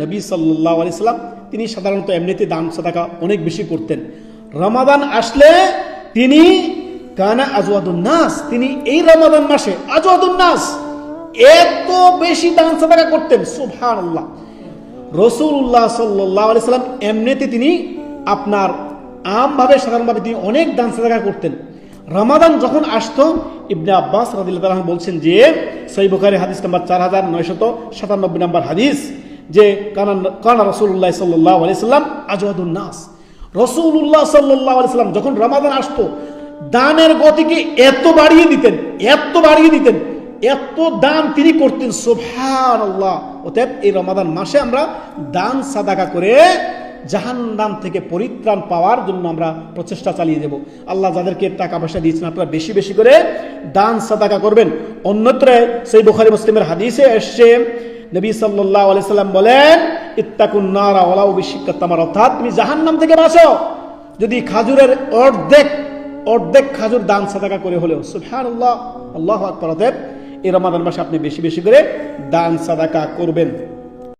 নবী সাল্লাহ আলাইসাল্লাম তিনি সাধারণত এমনিতে দান সাদাকা অনেক বেশি করতেন। রমাদান আসলে তিনি কানা নাস, তিনি এই রমাদান মাসে নাস, এত বেশি দান সাদাকা করতেন, সুবহানাল্লাহ। রসুল্লাহ সাল্লাহ সাল্লাম এমনিতে তিনি আপনার আমভাবে, সাধারণভাবে তিনি অনেক দান সাদাকা করতেন। রমাদান যখন আসতো, ইবনে আব্বাস রাদিল্লাহ বলছেন যে সই বুখারি হাদিস নাম্বার চার হাজার নয়শত সাতানব্বই নম্বর হাদিস যে কানা কানা রসুল্লাহ সাল্লাহ আলাইসাল্লাম আজওয়াদুন নাস। রসুল্লাহ সাল্লাহ আলাইসাল্লাম যখন রমাদান আসতো, দানের গতিকে এত বাড়িয়ে দিতেন, এত বাড়িয়ে দিতেন, এত দান তিনি করতেন সোভান আল্লাহ অতএব এই রমাদান মাসে আমরা দান সাদাকা করে জাহান নাম থেকে পরিত্রাণ পাওয়ার জন্য আমরা প্রচেষ্টা চালিয়ে যাব আল্লাহ যাদেরকে টাকা পয়সা দিয়েছেন, আপনারা বেশি বেশি করে দান সাদাকা করবেন। অন্যত্র সেই বুখারি মুসলিমের হাদিসে এসছে নবী সাল্লাহ আলাইসাল্লাম বলেন, ইত্তাকুন নারা ওলাউ বিশিকাত্তামার অর্থাৎ তুমি জাহান নাম থেকে বাঁচো। যদি খাজুরের অর্ধেক অর্ধেক খাজুর দান সাদাকা করে হলেও সুফহান আল্লাহ আল্লাহ আকবর এই রমাদান মাসে আপনি বেশি বেশি করে দান সাদাকা করবেন।